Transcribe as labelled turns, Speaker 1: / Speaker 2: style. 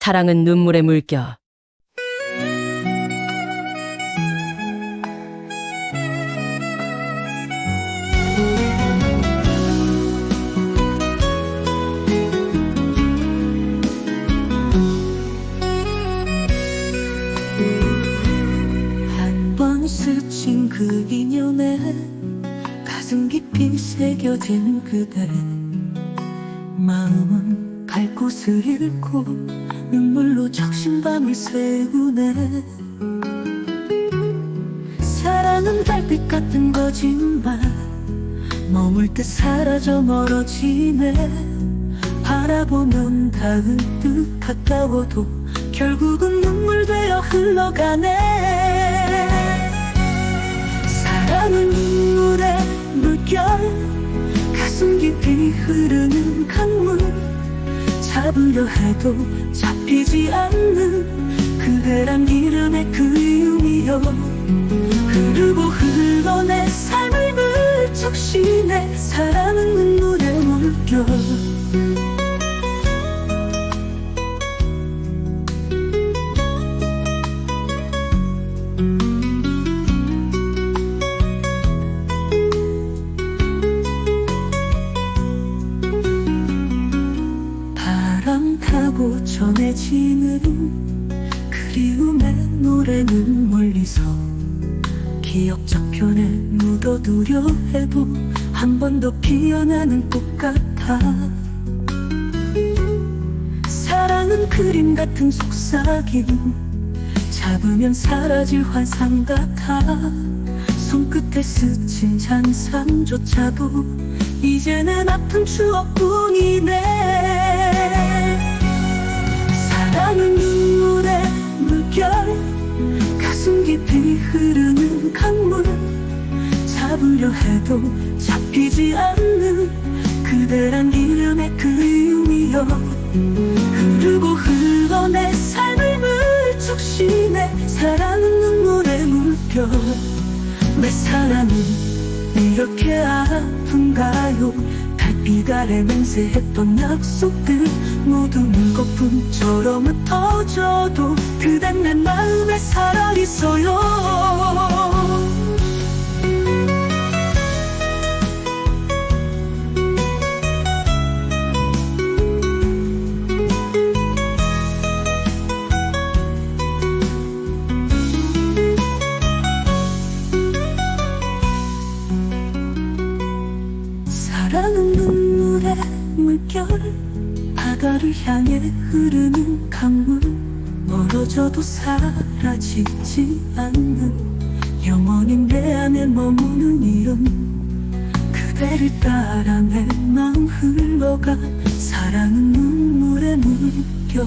Speaker 1: 사랑은 눈물의 물결.
Speaker 2: 한 번 스친 그 인연에 가슴 깊이 새겨진 그대 마음은 갈 곳을 잃고 눈물로 적신 밤을 새우네. 사랑은 달빛 같은 거짓말 머물 때 사라져 멀어지네. 바라보면 닿을 듯 가까워도 결국은 눈물 되어 흘러가네. 사랑은 잡으려 해도 잡히지 않는 그대란 이름의 그리움이여. 흐르고 흘러 내 삶을 물적시네 사랑은 눈물의 물결 타고 전해지는 그리움의 노래는 멀리서 기억 저편에 묻어두려 해도 한 번 더 피어나는 꽃 같아. 사랑은 그림 같은 속삭임 잡으면 사라질 환상 같아. 손끝에 스친 잔상조차도 이제는 아픈 추억뿐이네 흐르는 강물. 잡으려 해도 잡히지 않는 그대란 이름의 그리움이여. 흐르고 흘러 내 삶을 물적시네 사랑은 눈물의 물결 내 사랑은 이렇게 아픈가요? 달빛 아래 맹세했던 약속들 모두 물거품처럼 흩어져도 그댄 내 마음에 살아있어요 바다를 향해 흐르는 강물 멀어져도 사라지지 않는 영원히 내 안에 머무는 이름 그대를 따라 내 마음 흘러가 사랑은 눈물의 물결